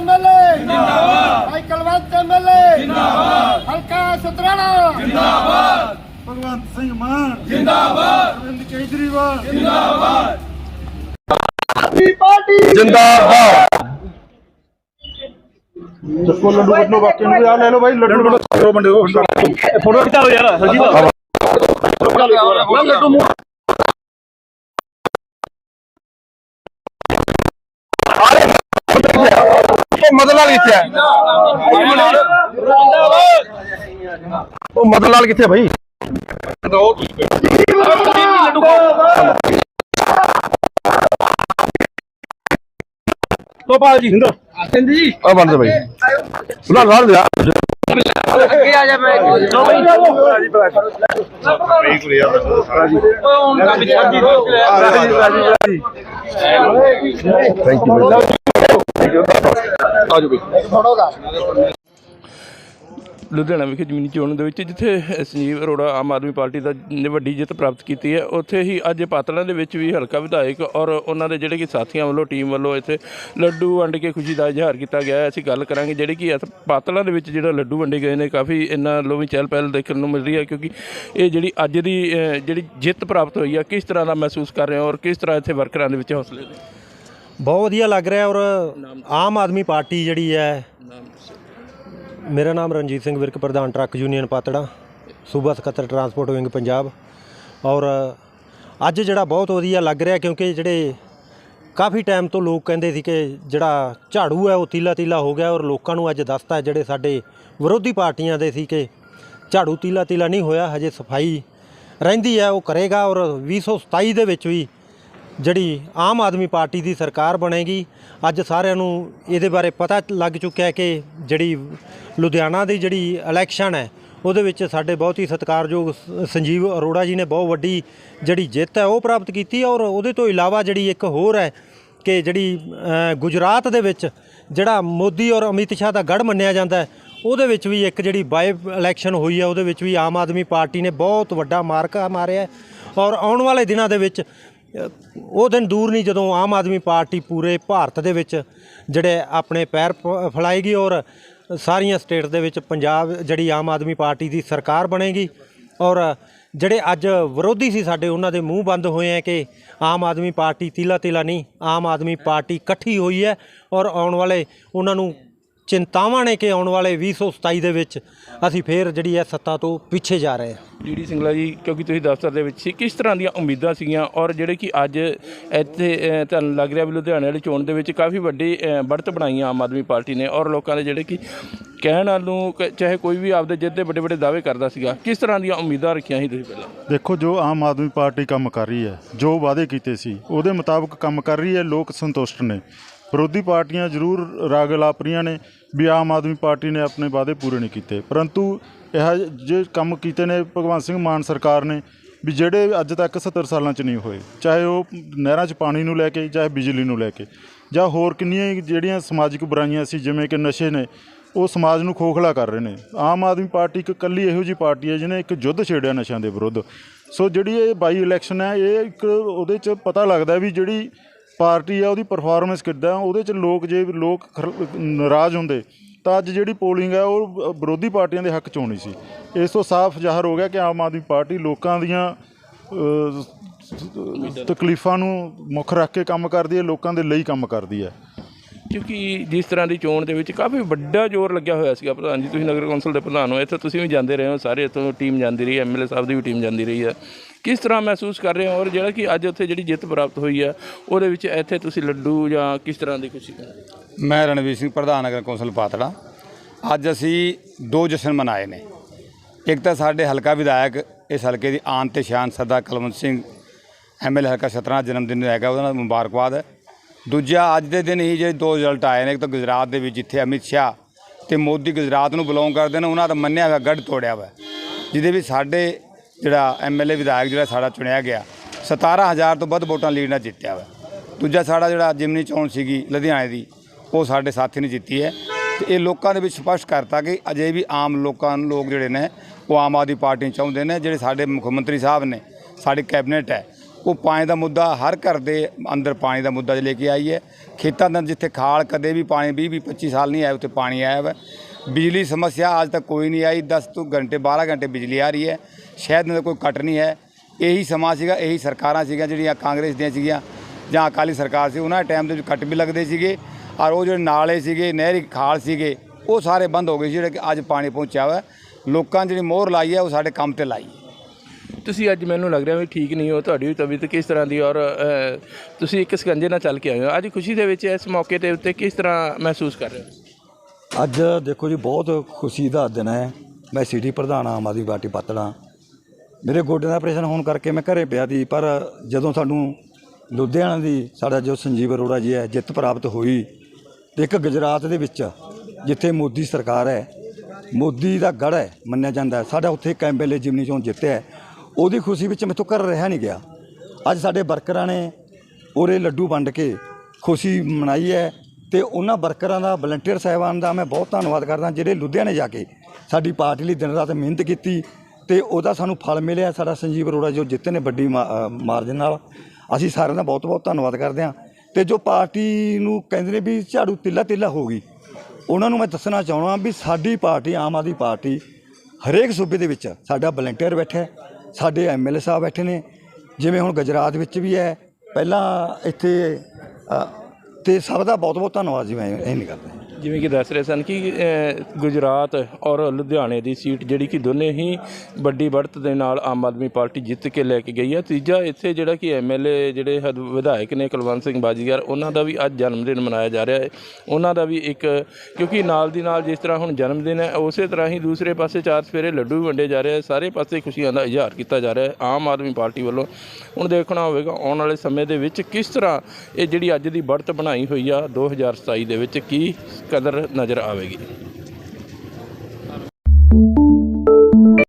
MLA ਜਿੰਦਾਬਾਦ। ਭਾਈ Kalwant MLA ਜਿੰਦਾਬਾਦ। ਹਲਕਾ ਸੁਤਰਾਣਾ। ਭਗਵੰਤ ਸਿੰਘ ਮਾਨ। ਜਿੰਦਾਬਾਦ। ਅਰਵਿੰਦ ਕੇਜਰੀਵਾਲ। ਦੀ ਪਾਰਟੀ ਜਿੰਦਾਬਾਦ। ਚੱਕੋ ਲੱਡੂ ਵੱਟੋ ਬਾਕੀ ਨੂੰ। ਆ ਲੈ ਲਓ ਬਾਈ ਲੱਡੂ ਵੱਟੋ ਬੰਦੇ ਫੋਟੋ ਖਿਚਾ ਲਓ ਯਾਰ ਹਰਜੀਤ ਉਹ ਮਦਨ ਲਾਲ ਕਿੱਥੇ ਹੈ? ਉਹ ਮਦਨ ਲਾਲ ਕਿੱਥੇ ਭਾਈ ਤੋਪਾਲ ਜੀ। ਸਿੰਦਰ ਜੀ ਆ ਬੰਦ ਭਾਈ ਸੁਣਾ ਲਾਲ ਦਿਆ ਥੈਂਕ ਯੂ ਆਜੋ। ਲੁਧਿਆਣਾ ਵਿਖੇ ਜ਼ਮੀਨੀ ਚੋਣ ਦੇ ਵਿੱਚ ਜਿੱਥੇ ਸੰਜੀਵ ਅਰੋੜਾ ਆਮ ਆਦਮੀ ਪਾਰਟੀ ਦਾ ਨੇ ਵੱਡੀ ਜਿੱਤ ਪ੍ਰਾਪਤ ਕੀਤੀ ਹੈ ਉੱਥੇ ਹੀ ਅੱਜ ਪਾਤੜਾਂ ਦੇ ਵਿੱਚ ਵੀ ਹਲਕਾ ਵਿਧਾਇਕ ਔਰ ਉਹਨਾਂ ਦੇ ਜਿਹੜੇ ਕਿ ਸਾਥੀਆਂ ਵੱਲੋਂ ਟੀਮ ਵੱਲੋਂ ਇੱਥੇ ਲੱਡੂ ਵੰਡ ਕੇ ਖੁਸ਼ੀ ਦਾ ਇਜ਼ਹਾਰ ਕੀਤਾ ਗਿਆ ਹੈ। ਅਸੀਂ ਗੱਲ ਕਰਾਂਗੇ ਜਿਹੜੇ ਕਿ ਇਸ ਪਾਤੜਾਂ ਦੇ ਵਿੱਚ ਜਿਹੜਾ ਲੱਡੂ ਵੰਡੇ ਗਏ ਨੇ ਕਾਫੀ ਇਹਨਾਂ ਲੋਵੀ ਚਹਿਲ ਪਹਿਲ ਦੇਖਣ ਨੂੰ ਮਿਲ ਰਹੀ ਹੈ ਕਿਉਂਕਿ ਇਹ ਜਿਹੜੀ ਅੱਜ ਦੀ ਜਿਹੜੀ ਜਿੱਤ ਪ੍ਰਾਪਤ ਹੋਈ ਹੈ ਕਿਸ ਤਰ੍ਹਾਂ ਦਾ ਮਹਿਸੂਸ ਕਰ ਰਹੇ ਹੋ ਔਰ ਕਿਸ ਤਰ੍ਹਾਂ ਇੱਥੇ ਵਰਕਰਾਂ ਦੇ ਵਿੱਚ ਹੌਸਲੇ ਨੇ? ਬਹੁਤ ਵਧੀਆ ਲੱਗ ਰਿਹਾ ਔਰ ਆਮ ਆਦਮੀ ਪਾਰਟੀ ਜਿਹੜੀ ਹੈ ਮੇਰਾ ਨਾਮ ਰਣਜੀਤ ਸਿੰਘ ਵਿਰਕ ਪ੍ਰਧਾਨ ਟਰੱਕ ਯੂਨੀਅਨ ਪਾਤੜਾ ਸੂਬਾ ਸਕੱਤਰ ਟਰਾਂਸਪੋਰਟ ਵਿੰਗ ਪੰਜਾਬ। ਔਰ ਅੱਜ ਜਿਹੜਾ ਬਹੁਤ ਵਧੀਆ ਲੱਗ ਰਿਹਾ ਕਿਉਂਕਿ ਜਿਹੜੇ ਕਾਫੀ ਟਾਈਮ ਤੋਂ ਲੋਕ ਕਹਿੰਦੇ ਸੀ ਕਿ ਜਿਹੜਾ ਝਾੜੂ ਹੈ ਉਹ ਤੀਲਾ ਤੀਲਾ ਹੋ ਗਿਆ ਔਰ ਲੋਕਾਂ ਨੂੰ ਅੱਜ ਦੱਸਤਾ ਜਿਹੜੇ ਸਾਡੇ ਵਿਰੋਧੀ ਪਾਰਟੀਆਂ ਦੇ ਸੀ ਕਿ ਝਾੜੂ ਤੀਲਾ ਤੀਲਾ ਨਹੀਂ ਹੋਇਆ ਹਜੇ ਸਫ਼ਾਈ ਰਹਿੰਦੀ ਹੈ ਉਹ ਕਰੇਗਾ ਔਰ 2027 ਦੇ ਵਿੱਚ ਵੀ ਜਿਹੜੀ ਆਮ ਆਦਮੀ ਪਾਰਟੀ ਦੀ ਸਰਕਾਰ ਬਣੇਗੀ, ਅੱਜ ਸਾਰਿਆਂ ਨੂੰ ਇਹਦੇ ਬਾਰੇ ਪਤਾ ਲੱਗ ਚੁੱਕਿਆ ਹੈ ਕਿ ਜਿਹੜੀ ਲੁਧਿਆਣਾ ਦੀ ਜਿਹੜੀ ਇਲੈਕਸ਼ਨ ਹੈ, ਉਹਦੇ ਵਿੱਚ ਸਾਡੇ ਬਹੁਤ ਹੀ ਸਤਿਕਾਰਯੋਗ ਸੰਜੀਵ ਅਰੋੜਾ ਜੀ ਨੇ ਬਹੁਤ ਵੱਡੀ ਜਿਹੜੀ ਜਿੱਤ ਹੈ, ਉਹ ਪ੍ਰਾਪਤ ਕੀਤੀ ਔਰ ਉਹਦੇ ਤੋਂ ਇਲਾਵਾ ਜਿਹੜੀ ਇੱਕ ਹੋਰ ਹੈ ਕਿ ਜਿਹੜੀ ਗੁਜਰਾਤ ਦੇ ਵਿੱਚ ਜਿਹੜਾ ਮੋਦੀ ਔਰ ਅਮਿਤ ਸ਼ਾਹ ਦਾ ਗੜ ਮੰਨਿਆ ਜਾਂਦਾ ਉਹਦੇ ਵਿੱਚ ਵੀ ਇੱਕ ਜਿਹੜੀ ਬਾਈ ਇਲੈਕਸ਼ਨ ਹੋਈ ਹੈ, ਉਹਦੇ ਵਿੱਚ ਵੀ ਆਮ ਆਦਮੀ ਪਾਰਟੀ ਨੇ ਬਹੁਤ ਵੱਡਾ ਮਾਰਕਾ ਮਾਰਿਆ ਔਰ ਆਉਣ ਵਾਲੇ ਦਿਨਾਂ ਦੇ ਵਿੱਚ ਉਹ ਦਿਨ ਦੂਰ ਨਹੀਂ, ਜਦੋਂ ਆਮ ਆਦਮੀ ਪਾਰਟੀ ਪੂਰੇ ਭਾਰਤ ਦੇ ਵਿੱਚ ਜਿਹੜੇ ਆਪਣੇ ਪੈਰ ਪ- ਫੈਲਾਏਗੀ ਔਰ ਸਾਰੀਆਂ ਸਟੇਟ ਦੇ ਵਿੱਚ ਪੰਜਾਬ ਜਿਹੜੀ ਆਮ ਆਦਮੀ ਪਾਰਟੀ ਦੀ ਸਰਕਾਰ ਬਣੇਗੀ ਔਰ ਜਿਹੜੇ ਅੱਜ ਵਿਰੋਧੀ ਸੀ ਸਾਡੇ, ਉਹਨਾਂ ਦੇ ਮੂੰਹ ਬੰਦ ਹੋਏ ਆ ਕਿ ਆਮ ਆਦਮੀ ਪਾਰਟੀ ਤੀਲਾ ਤੀਲਾ ਨਹੀਂ, ਆਮ ਆਦਮੀ ਪਾਰਟੀ ਇਕੱਠੀ ਹੋਈ ਹੈ ਔਰ ਆਉਣ ਵਾਲੇ ਉਹਨਾਂ ਨੂੰ ਚਿੰਤਾਵਾਂ ਨੇ ਕਿ ਆਉਣ ਵਾਲੇ 2027 ਦੇ ਵਿੱਚ ਅਸੀਂ ਫੇਰ ਜਿਹੜੀ ਹੈ ਸੱਤਾ ਤੋਂ ਪਿੱਛੇ ਜਾ ਰਹੇ ਹਾਂ ਡੀਡੀ ਸਿੰਗਲਾ ਜੀ ਕਿਉਂਕਿ ਤੁਸੀਂ ਦਫ਼ਤਰ ਦੇ ਵਿੱਚ ਸੀ ਕਿਸ ਤਰ੍ਹਾਂ ਦੀਆਂ ਉਮੀਦਾਂ ਸੀਗੀਆਂ ਔਰ ਜਿਹੜੇ ਕਿ ਅੱਜ ਇੱਥੇ ਅਹ, ਤੁਹਾਨੂੰ ਲੱਗ ਰਿਹਾ ਵੀ ਲੁਧਿਆਣੇ ਵਾਲੀ ਚੋਣ ਦੇ ਵਿੱਚ ਕਾਫੀ ਵੱਡੀ ਅਹ, बढ़त ਬਣਾਈ ਆਮ ਆਦਮੀ ਪਾਰਟੀ ਨੇ ਔਰ ਲੋਕਾਂ ਦੇ ਜਿਹੜੇ ਕਿ ਕਹਿਣ ਨਾਲ ਨੂੰ ਕ- ਚਾਹੇ ਕੋਈ ਵੀ ਆਪਦੇ ਜਿੱਤ ਦੇ ਵੱਡੇ ਵੱਡੇ ਦਾਅਵੇ ਕਰਦਾ ਸੀਗਾ ਕਿਸ ਤਰ੍ਹਾਂ ਦੀਆਂ ਉਮੀਦਾਂ ਰੱਖੀਆਂ ਸੀ ਤੁਸੀਂ ਪਹਿਲਾਂ ਦੇਖੋ ਜੋ ਆਮ ਆਦਮੀ ਪਾਰਟੀ ਕੰਮ ਕਰ ਰਹੀ ਹੈ ਜੋ ਵਾਅਦੇ ਕੀਤੇ ਸੀ ਉਹਦੇ ਮੁਤਾਬਕ ਕੰਮ ਕਰ ਰਹੀ ਹੈ ਲੋਕ ਸੰਤੁਸ਼ਟ ਨੇ ਵਿਰੋਧੀ ਪਾਰਟੀਆਂ ਜ਼ਰੂਰ ਰਾਗ ਲਾਪ ਰਹੀਆਂ ਨੇ ਵੀ ਆਮ ਆਦਮੀ ਪਾਰਟੀ ਨੇ ਆਪਣੇ ਵਾਅਦੇ ਪੂਰੇ ਨਹੀਂ ਕੀਤੇ। ਪਰੰਤੂ ਇਹ ਜੇ ਕੰਮ ਕੀਤੇ ਨੇ ਭਗਵੰਤ ਸਿੰਘ ਮਾਨ ਸਰਕਾਰ ਨੇ ਵੀ ਜਿਹੜੇ ਅੱਜ ਤੱਕ 70 ਸਾਲਾਂ 'ਚ ਨਹੀਂ ਹੋਏ, ਚਾਹੇ ਉਹ ਨਹਿਰਾਂ 'ਚ ਪਾਣੀ ਨੂੰ ਲੈ ਕੇ, ਚਾਹੇ ਬਿਜਲੀ ਨੂੰ ਲੈ ਕੇ, ਜਾਂ ਹੋਰ ਕਿੰਨੀਆਂ ਹੀ ਜਿਹੜੀਆਂ ਸਮਾਜਿਕ ਬੁਰਾਈਆਂ ਸੀ, ਜਿਵੇਂ ਕਿ ਨਸ਼ੇ ਨੇ, ਉਹ ਸਮਾਜ ਨੂੰ ਖੋਖਲਾ ਕਰ ਰਹੇ ਨੇ। ਆਮ ਆਦਮੀ ਪਾਰਟੀ ਇੱਕ ਇਕੱਲੀ ਇਹੋ ਜੀ ਪਾਰਟੀ ਹੈ ਜਿਹਨੇ ਇੱਕ ਯੁੱਧ ਛੇੜਿਆ ਨਸ਼ਿਆਂ ਦੇ ਵਿਰੁੱਧ। ਸੋ ਜਿਹੜੀ ਇਹ ਬਾਈ ਇਲੈਕਸ਼ਨ ਹੈ, ਇਹ ਇੱਕ ਉਹਦੇ 'ਚ ਪਤਾ ਲੱਗਦਾ ਵੀ ਜਿਹੜੀ ਪਾਰਟੀ ਆ, ਉਹਦੀ ਪਰਫਾਰਮੈਂਸ ਕਿੱਦਾਂ, ਉਹਦੇ 'ਚ ਲੋਕ ਜੇ ਲੋਕ ਖਰ- ਨਾਰਾਜ਼ ਹੁੰਦੇ, ਤਾਂ ਅੱਜ ਜਿਹੜੀ ਪੋਲਿੰਗ ਹੈ ਉਹ ਵਿਰੋਧੀ ਪਾਰਟੀਆਂ ਦੇ ਹੱਕ 'ਚ ਹੋਣੀ ਸੀ। ਇਸ ਤੋਂ ਸਾਫ਼ ਜ਼ਾਹਰ ਹੋ ਗਿਆ ਕਿ ਆਮ ਆਦਮੀ ਪਾਰਟੀ ਲੋਕਾਂ ਦੀਆਂ ਤਕਲੀਫਾਂ ਨੂੰ ਮੁੱਖ ਰੱਖ ਕੇ ਕੰਮ ਕਰਦੀ ਹੈ, ਲੋਕਾਂ ਦੇ ਲਈ ਕੰਮ ਕਰਦੀ ਹੈ। ਕਿਉਂਕਿ ਜਿਸ ਤਰ੍ਹਾਂ ਦੀ ਚੋਣ ਦੇ ਵਿੱਚ ਕਾਫੀ ਵੱਡਾ ਜ਼ੋਰ ਲੱਗਿਆ ਹੋਇਆ ਸੀਗਾ ਪ੍ਰਧਾਨ ਜੀ, ਤੁਸੀਂ ਨਗਰ ਕੌਂਸਲ ਦੇ ਪ੍ਰਧਾਨ ਹੋ, ਇੱਥੇ ਤੁਸੀਂ ਵੀ ਜਾਂਦੇ ਰਹੇ ਹੋ, ਸਾਰੇ ਇੱਥੋਂ ਟੀਮ ਜਾਂਦੀ ਰਹੀ ਹੈ ਐਮਐਲਏ ਸਾਹਿਬ ਦੀ ਵੀ ਟੀਮ ਜਾਂਦੀ ਰਹੀ ਹੈ। ਕਿਸ ਤਰ੍ਹਾਂ ਮਹਿਸੂਸ ਕਰ ਰਹੇ ਹੋ ਔਰ ਜਿਹੜਾ ਕਿ ਅੱਜ ਉੱਥੇ ਜਿਹੜੀ ਜਿੱਤ ਪ੍ਰਾਪਤ ਹੋਈ ਹੈ, ਉਹਦੇ ਵਿੱਚ ਇੱਥੇ ਤੁਸੀਂ ਲੱਡੂ ਜਾਂ ਕਿਸ ਤਰ੍ਹਾਂ ਦੀ ਖੁਸ਼ੀ ਕਰ ਮੈਂ ਰਣਵੀਰ ਸਿੰਘ, ਪ੍ਰਧਾਨ ਨਗਰ ਕੌਂਸਲ ਪਾਤੜਾ। ਅੱਜ ਅਸੀਂ ਦੋ ਜਸ਼ਨ ਮਨਾਏ ਨੇ। ਇੱਕ ਤਾਂ ਸਾਡੇ ਹਲਕਾ ਵਿਧਾਇਕ ਇਸ ਹਲਕੇ ਦੀ ਆਨ ਤੇ ਸ਼ਾਨ, ਸਰਦਾਰ ਕਲਵੰਤ ਸਿੰਘ ਐਮਐਲ ਹਲਕਾ ਸਤਨਾ ਜਨਮ ਦਿਨ ਹੈਗਾ, ਉਹਦਾ ਨਾਲ ਮੁਬਾਰਕਬਾਦ ਹੈ। ਦੂਜਾ, ਅੱਜ ਦੇ ਦਿਨ ਹੀ ਜਿਹੜੇ ਦੋ ਰਿਜ਼ਲਟ ਆਏ ਨੇ, ਇੱਕ ਤਾਂ ਗੁਜਰਾਤ ਦੇ ਵਿੱਚ ਜਿੱਥੇ ਅਮਿਤ ਸ਼ਾਹ ਤੇ ਮੋਦੀ ਗੁਜਰਾਤ ਨੂੰ ਬਿਲੋਂਗ ਕਰਦੇ ਨੇ, ਉਹਨਾਂ ਦਾ ਮੰਨਿਆ ਹੋਇਆ ਗੜ ਤੋੜਿਆ ਹੋਇਆ। ਜਿਹਦੇ ਵਿੱਚ ਸਾਡੇ ਜਿਹੜਾ ਐਮਐਲਏ ਵਿਧਾਇਕ ਜਿਹੜਾ ਸਾਡਾ ਚੁਣਿਆ ਗਿਆ 17000 ਤੋਂ ਵੱਧ ਵੋਟਾਂ ਲੀਡ ਨਾਲ ਜਿੱਤਿਆ ਹੋਇਆ। ਦੂਜਾ ਸਾਡਾ ਜਿਹੜਾ ਜਿਮਨੀ ਚੋਣ ਸੀਗੀ ਲੁਧਿਆਣੇ ਦੀ, ਉਹ ਸਾਡੇ ਸਾਥੀ ਨੇ ਜਿੱਤੀ ਹੈ। ਤੇ ਇਹ ਲੋਕਾਂ ਦੇ ਵਿੱਚ ਸਪਸ਼ਟ ਕਰਤਾ ਕਿ ਅਜੇ ਵੀ ਆਮ ਲੋਕਾਂ ਨੂੰ ਲੋਕ ਜਿਹੜੇ ਨੇ, ਉਹ ਆਮ ਆਦਮੀ ਪਾਰਟੀ ਨੂੰ ਚਾਹੁੰਦੇ ਨੇ, ਜਿਹੜੇ ਸਾਡੇ ਮੁੱਖ ਮੰਤਰੀ ਸਾਹਿਬ ਨੇ, ਸਾਡੀ ਕੈਬਨਿਟ ਹੈ ਉਹ ਪਾਣੀ ਦਾ ਮੁੱਦਾ ਹਰ ਘਰ ਦੇ ਅੰਦਰ ਪਾਣੀ ਦਾ ਮੁੱਦਾ ਲੈ ਕੇ ਆਈ ਹੈ। ਖੇਤਾਂ ਦੇ ਜਿੱਥੇ ਖਾਲ ਕਦੇ ਵੀ ਪਾਣੀ 20 20 25 ਸਾਲ ਨਹੀਂ ਆਇਆ ਉੱਥੇ ਪਾਣੀ ਆਇਆ ਵਾ। ਬਿਜਲੀ ਸਮੱਸਿਆ ਅੱਜ ਤੱਕ ਕੋਈ ਨਹੀਂ ਆਈ। 10 ਤੋਂ ਘੰਟੇ 12 ਘੰਟੇ ਬਿਜਲੀ ਆ ਰਹੀ ਹੈ। ਸ਼ਹਿਰ ਦੇ ਕੋਈ ਕੱਟ ਨਹੀਂ ਹੈ। ਇਹੀ ਸਮਾਂ ਸੀਗਾ, ਇਹੀ ਸਰਕਾਰਾਂ ਸੀਗੀਆਂ ਜਿਹੜੀਆਂ ਕਾਂਗਰਸ ਦੀਆਂ ਸੀਗੀਆਂ ਜਾਂ ਅਕਾਲੀ ਸਰਕਾਰ ਸੀ, ਉਹਨਾਂ ਟਾਈਮ ਦੇ ਵਿੱਚ ਕੱਟ ਵੀ ਲੱਗਦੇ ਸੀਗੇ। ਔਰ ਉਹ ਜਿਹੜੇ ਨਾਲੇ ਸੀਗੇ, ਨਹਿਰੀ ਖਾਲ ਸੀਗੇ, ਉਹ ਸਾਰੇ ਬੰਦ ਹੋ ਗਏ ਸੀ, ਜਿਹੜੇ ਕਿ ਅੱਜ ਪਾਣੀ ਪਹੁੰਚਿਆ ਵਾ। ਲੋਕਾਂ ਜਿਹੜੀ ਮੋਹਰ ਲਾਈ ਹੈ, ਉਹ ਸਾਡੇ ਕੰਮ ਤੇ ਲਾਈ ਹੈ। ਤੁਸੀਂ ਅੱਜ ਮੈਨੂੰ ਲੱਗ ਰਿਹਾ ਵੀ ਠੀਕ ਨਹੀਂ ਹੋ, ਤੁਹਾਡੀ ਵੀ ਤਬੀਅਤ ਕਿਸ ਤਰ੍ਹਾਂ ਦੀ ਔਰ ਤੁਸੀਂ ਇੱਕ ਸਕੰਜੇ ਨਾਲ ਚੱਲ ਕੇ ਆਏ ਹੋ। ਅੱਜ ਖੁਸ਼ੀ ਦੇ ਵਿੱਚ ਇਸ ਮੌਕੇ ਦੇ ਉੱਤੇ ਕਿਸ ਤਰ੍ਹਾਂ ਮਹਿਸੂਸ ਕਰ ਰਹੇ ਹੋ? ਅੱਜ ਦੇਖੋ ਜੀ, ਬਹੁਤ ਖੁਸ਼ੀ ਦਾ ਦਿਨ ਹੈ। ਮੈਂ ਸਿਟੀ ਪ੍ਰਧਾਨ ਆਮ ਆਦਮੀ ਪਾਰਟੀ ਪਾਤੜਾ ਮੇਰੇ ਗੋਡਿਆਂ ਦਾ ਆਪਰੇਸ਼ਨ ਹੋਣ ਕਰਕੇ ਮੈਂ ਘਰੇ ਪਿਆ ਸੀ, ਪਰ ਜਦੋਂ ਸਾਨੂੰ ਲੁਧਿਆਣਾ ਦੀ, ਸਾਡਾ ਜੋ ਸੰਜੀਵ ਅਰੋੜਾ ਜੀ ਹੈ, ਜਿੱਤ ਪ੍ਰਾਪਤ ਹੋਈ, ਤੇ ਇੱਕ ਗੁਜਰਾਤ ਦੇ ਵਿੱਚ, ਜਿੱਥੇ ਮੋਦੀ ਸਰਕਾਰ ਹੈ, ਮੋਦੀ ਦਾ ਗੜ ਹੈ, ਮੰਨਿਆ ਜਾਂਦਾ ਸਾਡਾ ਉੱਥੇ ਇੱਕ ਐਮਐਲਏ ਜਿਮਨੀ ਚੋਂ ਜਿੱਤਿਆ ਉਹਦੀ ਖੁਸ਼ੀ ਵਿੱਚ ਮੈਥੋਂ ਘਰ ਰਿਹਾ ਨਹੀਂ ਗਿਆ। ਅੱਜ ਸਾਡੇ ਵਰਕਰਾਂ ਨੇ ਉਰੇ ਲੱਡੂ ਵੰਡ ਕੇ ਖੁਸ਼ੀ ਮਨਾਈ ਹੈ ਤੇ ਉਹਨਾਂ ਵਰਕਰਾਂ ਦਾ, ਵਲੰਟੀਅਰ ਸਾਹਿਬਾਨ ਦਾ ਮੈਂ ਬਹੁਤ ਧੰਨਵਾਦ ਕਰਦਾ, ਜਿਹੜੇ ਲੁਧਿਆਣੇ ਜਾ ਕੇ ਸਾਡੀ ਪਾਰਟੀ ਲਈ ਦਿਨ ਰਾਤ ਮਿਹਨਤ ਕੀਤੀ ਤੇ ਉਹਦਾ ਸਾਨੂੰ ਫਲ ਮਿਲਿਆ, ਸਾਡਾ ਸੰਜੀਵ ਅਰੋੜਾ ਜੋ ਜਿੱਤੇ ਨੇ ਵੱਡੀ ਮਾ- ਮਾਰਜਨ ਨਾਲ। ਅਸੀਂ ਸਾਰਿਆਂ ਦਾ ਬਹੁਤ ਬਹੁਤ ਧੰਨਵਾਦ ਕਰਦੇ ਹਾਂ। ਤੇ ਜੋ ਪਾਰਟੀ ਨੂੰ ਕਹਿੰਦੇ ਨੇ ਵੀ ਝਾੜੂ ਤਿੱਲਾ ਤਿੱਲਾ ਹੋ ਗਈ, ਉਹਨਾਂ ਨੂੰ ਮੈਂ ਦੱਸਣਾ ਚਾਹਣਾ ਵੀ ਸਾਡੀ ਪਾਰਟੀ, ਆਮ ਆਦਮੀ ਪਾਰਟੀ ਹਰੇਕ ਸੂਬੇ ਦੇ ਵਿੱਚ ਸਾਡਾ ਵਲੰਟੀਅਰ ਬੈਠਾ ਸਾਡੇ ਐਮਐਲਏ ਸਾਹਿਬ ਬੈਠੇ ਨੇ ਜਿਵੇਂ ਹੁਣ ਗੁਜਰਾਤ ਵਿੱਚ ਵੀ ਹੈ ਪਹਿਲਾਂ ਇੱਥੇ ਅ, ਤੇ ਸਭ ਦਾ ਬਹੁਤ ਬਹੁਤ ਧੰਨਵਾਦ ਜੀ ਮੈਂ ਇਹ ਨਹੀਂ ਕਰਦਾ। ਜਿਵੇਂ ਕਿ ਦੱਸ ਰਹੇ ਸਨ ਕਿ ਗੁਜਰਾਤ ਔਰ ਲੁਧਿਆਣੇ ਦੀ ਸੀਟ ਜਿਹੜੀ ਕਿ ਦੋਨੇ ਹੀ ਵੱਡੀ ਬੜਤ ਦੇ ਨਾਲ ਆਮ ਆਦਮੀ ਪਾਰਟੀ ਜਿੱਤ ਕੇ ਲੈ ਕੇ ਗਈ ਹੈ। ਤੀਜਾ ਇੱਥੇ ਜਿਹੜਾ ਕਿ ਐਮਐਲਏ ਜਿਹੜੇ ਵਿਧਾਇਕ ਨੇ ਕੁਲਵੰਤ ਸਿੰਘ ਬਾਜੀਗਰ, ਉਹਨਾਂ ਦਾ ਵੀ ਅੱਜ ਜਨਮ ਦਿਨ ਮਨਾਇਆ ਜਾ ਰਿਹਾ ਹੈ। ਉਹਨਾਂ ਦਾ ਵੀ ਇੱਕ, ਕਿਉਂਕਿ ਨਾਲ ਦੀ ਨਾਲ ਜਿਸ ਤਰ੍ਹਾਂ ਹੁਣ ਜਨਮ ਦਿਨ ਹੈ, ਉਸੇ ਤਰ੍ਹਾਂ ਹੀ ਦੂਸਰੇ ਪਾਸੇ ਚਾਰ ਸਵੇਰੇ ਲੱਡੂ ਵੀ ਵੰਡੇ ਜਾ ਰਹੇ ਹੈ। ਸਾਰੇ ਪਾਸੇ ਖੁਸ਼ੀਆਂ ਦਾ ਇਜ਼ਹਾਰ ਕੀਤਾ ਜਾ ਰਿਹਾ ਹੈ ਆਮ ਆਦਮੀ ਪਾਰਟੀ ਵੱਲੋਂ। ਹੁਣ ਦੇਖਣਾ ਹੋਵੇਗਾ ਆਉਣ ਵਾਲੇ ਸਮੇਂ ਦੇ ਵਿੱਚ ਕਿਸ ਤਰ੍ਹਾਂ ਇਹ ਜਿਹੜੀ ਅੱਜ ਦੀ ਬੜਤ ਬਣਾਈ ਹੋਈ ਆ 2027 ਦੇ ਵਿੱਚ ਕੀ ਕਦਰ ਨਜ਼ਰ ਆਵੇਗੀ।